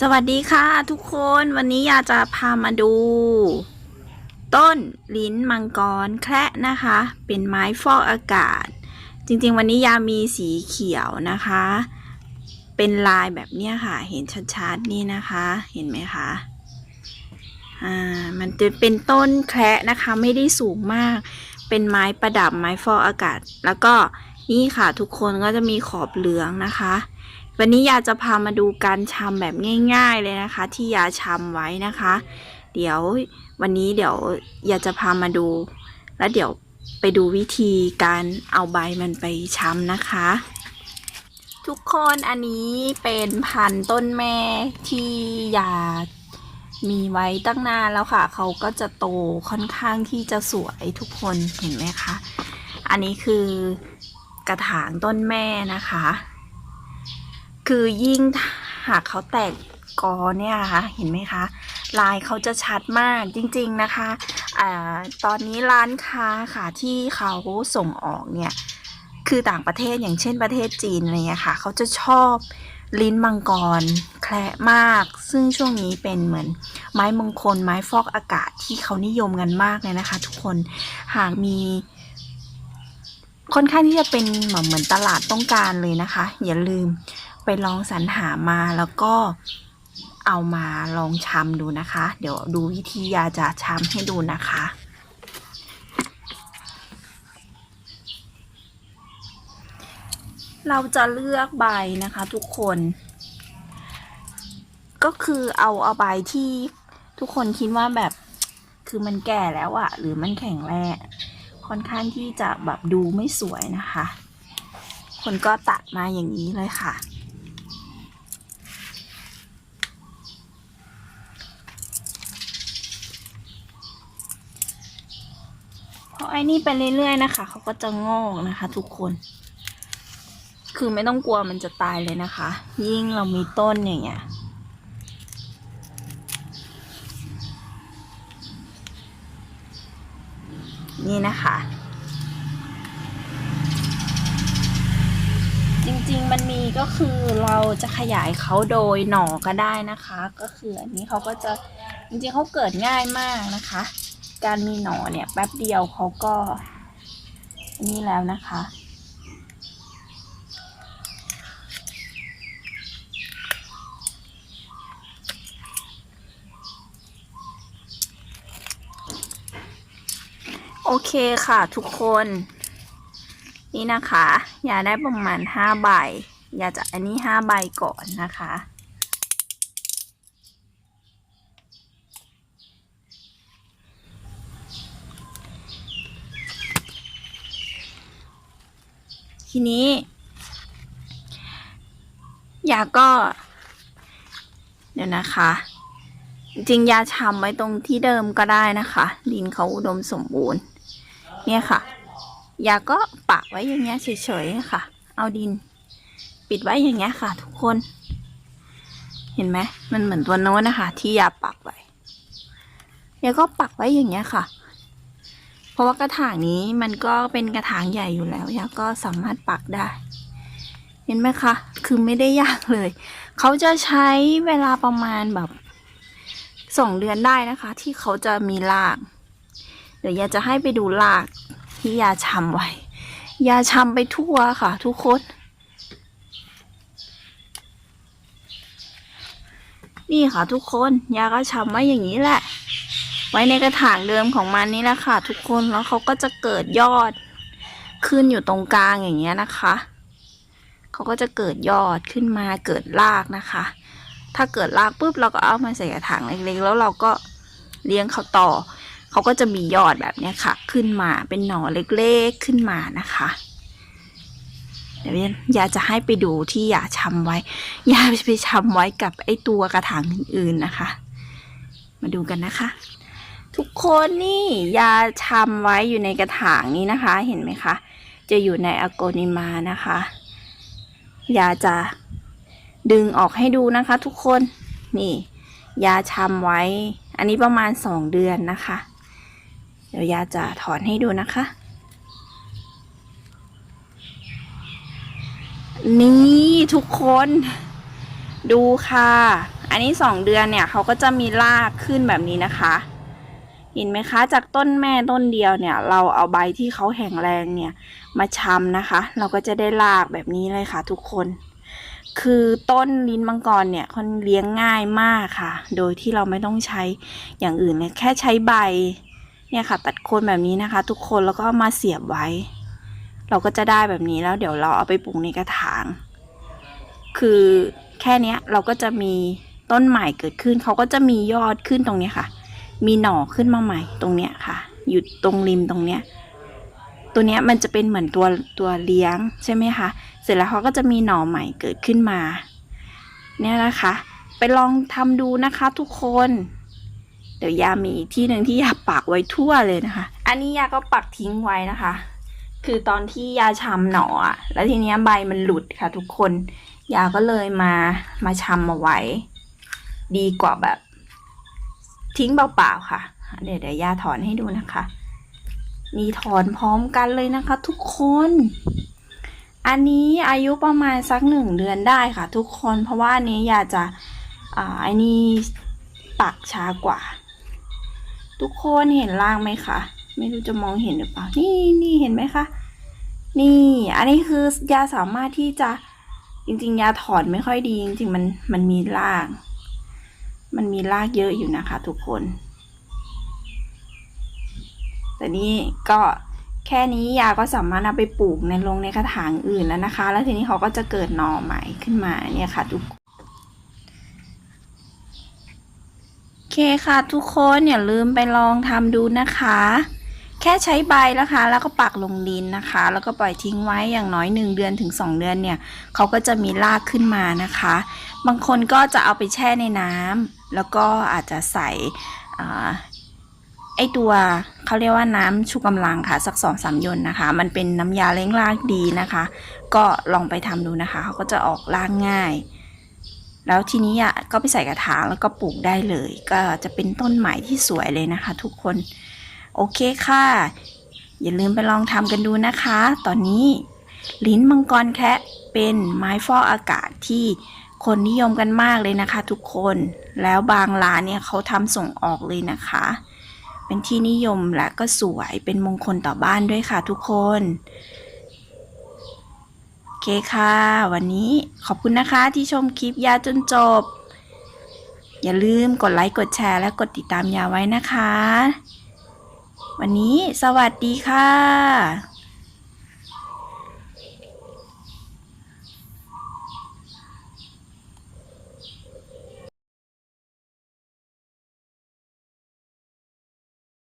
สวัสดีค่ะทุกคนวันนี้ยาจะพามาดู ต้นลิ้นมังกรแคระนะคะ เป็นไม้ฟอกอากาศ จริงๆ วันนี้ยามีสีเขียวนะคะ เป็นลายแบบเนี้ยค่ะ เห็นชัดๆนี่นะคะ เห็นไหมคะอ่ามันจะเป็นต้นแคระนะคะไม่ได้สูงมาก เป็นไม้ประดับไม้ฟอกอากาศ แล้วก็นี่ค่ะทุกคนก็จะมีขอบเหลืองนะคะ วันนี้ยาจะพามาดูการชำแบบง่าย ๆเลยนะคะ ที่ยาชำไว้นะคะ เดี๋ยววันนี้เดี๋ยวยาจะพามาดู แล้วเดี๋ยวไปดูวิธีการเอาใบมันไปชำนะคะ ทุกคนอันนี้เป็นพันต้นแม่ที่ยามีไว้ตั้งนานแล้วค่ะ เขาก็จะโตค่อนข้างที่จะสวยทุกคนเห็นไหมคะ อันนี้คือกระถางต้นแม่นะคะ คือยิ่งหากเขาแตกกอเนี่ยค่ะเห็นไหมคะ ลายเขาจะชัดมากจริงๆนะคะอ่าตอนนี้ร้านค้าค่ะที่เขาส่งออกเนี่ยคือต่างประเทศอย่างเช่นประเทศจีนอะไรเงี้ยค่ะ เขาจะชอบลิ้นมังกรแคระมาก ซึ่งช่วงนี้เป็นเหมือนไม้มงคลไม้ฟอกอากาศที่เขานิยมกันมากเลยนะคะ ทุกคนหากมี ค่อนข้างที่จะเป็นเหมือนตลาดต้องการเลยนะคะ อย่าลืม ไปลองสรรหามาแล้วก็เอามาลองชำดูนะคะ เดี๋ยวดูวิธียาจะชำให้ดูนะคะเราจะเลือกใบนะคะทุกคน ก็คือเอาเอาใบที่ทุกคนคิดว่าแบบคือมันแก่แล้วอะหรือมันแข็งแรงค่อนข้างที่จะแบบดูไม่สวยนะคะ คนก็ตัดมาอย่างนี้เลยค่ะ เพราะ ไอ้นี่ไปเรื่อยๆนะคะ เขาก็จะงอกนะคะ ทุกคน คือไม่ต้องกลัวมันจะตายเลยนะคะ ยิ่งเรามีต้นอย่างเงี้ยนี่นะคะ จริงๆมันมีก็คือเราจะขยายเขาโดยหน่อก็ได้นะคะ ก็คืออันนี้เขาก็จะจริงๆเขาเกิดง่ายมากนะคะ การมีหนอเนี่ยแป๊บเดียวเขาก็นี่แล้วนะคะ โอเคค่ะทุกคน นี่นะคะ ยาได้ประมาณห้าใบ ยาจะอันนี้ห้าใบก่อนนะคะ ทีนี้ยาก็ เดี๋ยวนะคะ จริงยาชำไว้ตรงที่เดิมก็ได้นะคะ ดินเขาอุดมสมบูรณ์ เนี่ยค่ะ ยาก็ปักไว้อย่างเงี้ยเฉยๆค่ะ เอาดิน ปิดไว้อย่างเงี้ยค่ะ ทุกคน เห็นไหมมันเหมือนตัวโน้นนะคะ ที่ยาปักไว้ยาก็ปักไว้อย่างเงี้ยค่ะ เพราะว่ากระถางนี้มันก็เป็นกระถางใหญ่อยู่แล้วยาก็สามารถปักได้ เห็นไหมคะ คือไม่ได้ยากเลย เขาจะใช้เวลาประมาณแบบสองเดือนได้นะคะ ที่เขาจะมีราก เดี๋ยวยาจะให้ไปดูรากที่ยาชำไว้ ยาชำไปทั่วค่ะ ทุกคนนี่ค่ะทุกคน ยาก็ชำไว้อย่างนี้แหละ ไว้ในกระถางเดิมของมันนี่แหละค่ะ ทุกคนแล้วเขาก็จะเกิดยอดขึ้นอยู่ตรงกลางอย่างเงี้ยนะคะเขาก็จะเกิดยอดขึ้นมาเกิดรากนะคะ ถ้าเกิดรากปุ๊บเราก็เอามาใส่กระถางเล็กๆ แล้วเราก็เลี้ยงเขาต่อเขาก็จะมียอดแบบเนี้ยค่ะ ขึ้นมาเป็นหน่อเล็กๆขึ้นมานะคะเดี๋ยวยากจะให้ไปดูที่ยาชำไว้ยาไปชำไว้กับไอตัวกระถางอื่นๆนะคะ มาดูกันนะคะ ทุกคนนี่ยาชำไว้อยู่ในกระถางนี้นะคะ เห็นไหมคะ จะอยู่ในอโกนิมานะคะ ยาจะดึงออกให้ดูนะคะ ทุกคนนี่ ยาชำไว้ อันนี้ประมาณสองเดือนนะคะ เดี๋ยวยาจะถอนให้ดูนะคะ นี่ทุกคนดูค่ะ อันนี้สองเดือนเนี่ยเขาก็จะมีรากขึ้นแบบนี้นะคะ เห็นไหมคะ จากต้นแม่ต้นเดียวเนี่ย เราเอาใบที่เขาแข็งแรงเนี่ยมาชำนะคะ เราก็จะได้รากแบบนี้เลยค่ะ ทุกคน คือต้นลิ้นมังกรเนี่ยคนเลี้ยงง่ายมากค่ะ โดยที่เราไม่ต้องใช้อย่างอื่นเลยแค่ใช้ใบเนี่ยค่ะ ตัดโคนแบบนี้นะคะ ทุกคนแล้วก็มาเสียบไว้ เราก็จะได้แบบนี้แล้วเดี๋ยวเราเอาไปปลูกในกระถาง คือแค่นี้เราก็จะมีต้นใหม่เกิดขึ้น เขาก็จะมียอดขึ้นตรงนี้ค่ะ มีหน่อขึ้นมาใหม่ตรงเนี้ยค่ะ อยู่ตรงริมตรงเนี้ย ตัวเนี้ยมันจะเป็นเหมือนตัวตัวเลี้ยงใช่ไหมคะ เสร็จแล้วเขาก็จะมีหน่อใหม่เกิดขึ้นมา เนี่ยนะคะ ไปลองทำดูนะคะทุกคน เดี๋ยวยามีอีกที่หนึ่งที่ยาปักไว้ทั่วเลยนะคะ อันนี้ยาก็ปักทิ้งไว้นะคะ คือตอนที่ยาชำหน่ออะแล้วทีเนี้ยใบมันหลุดค่ะ ทุกคน ยาก็เลยมามาชำมาไว้ ดีกว่าแบบ ทิ้งเปล่าๆค่ะ เดี๋ยวเดี๋ยวยาถอนให้ดูนะคะนี่ถอนพร้อมกันเลยนะคะ ทุกคน อันนี้อายุประมาณสักหนึ่งเดือนได้ค่ะ ทุกคนเพราะว่าอันนี้ยาจะอ่าอันนี้ปักช้ากว่า ทุกคนเห็นล่างไหมคะไม่รู้จะมองเห็นหรือเปล่า นี่นี่เห็นไหมคะ นี่ อันนี้คือยาสามารถที่จะจริงๆ ยาถอนไม่ค่อยดี จริงๆ มันมันมีราก มันมีรากเยอะอยู่นะคะทุกคน แต่นี่ก็แค่นี้ยาก็สามารถเอาไปปลูกในลงในกระถางอื่นแล้วนะคะ แล้วทีนี้เขาก็จะเกิดหน่อใหม่ขึ้นมาเนี่ยค่ะทุกคนโอเคค่ะทุกคนอย่าลืมไปลองทำดูนะคะ แค่ใช้ใบนะคะ แล้วก็ปักลงดินนะคะ แล้วก็ปล่อยทิ้งไว้อย่างน้อยหนึ่งเดือนถึงสองเดือนเนี่ยเขาก็จะมีรากขึ้นมานะคะ บางคนก็จะเอาไปแช่ในน้ำแล้วก็อาจจะใส่ไอตัวเขาเรียกว่าน้ำชูกำลังค่ะ สักสองสามยนต์นะคะ มันเป็นน้ำยาเล้งรากดีนะคะ ก็ลองไปทำดูนะคะ เขาก็จะออกรากง่าย แล้วทีนี้อะก็ไปใส่กระถางแล้วก็ปลูกได้เลย ก็จะเป็นต้นใหม่ที่สวยเลยนะคะ ทุกคน โอเคค่ะ อย่าลืมไปลองทำกันดูนะคะ ตอนนี้ ลิ้นมังกรแคะเป็นไม้ฟอกอากาศที่คนนิยมกันมากเลยนะคะ ทุกคน แล้วบางร้านเนี่ยเขาทำส่งออกเลยนะคะ เป็นที่นิยมและก็สวยเป็นมงคลต่อบ้านด้วยค่ะทุกคนโอเคค่ะ วันนี้ขอบคุณนะคะที่ชมคลิปยาจนจบ อย่าลืมกดไลค์กดแชร์และกดติดตามยาไว้นะคะ วันนี้สวัสดีค่ะ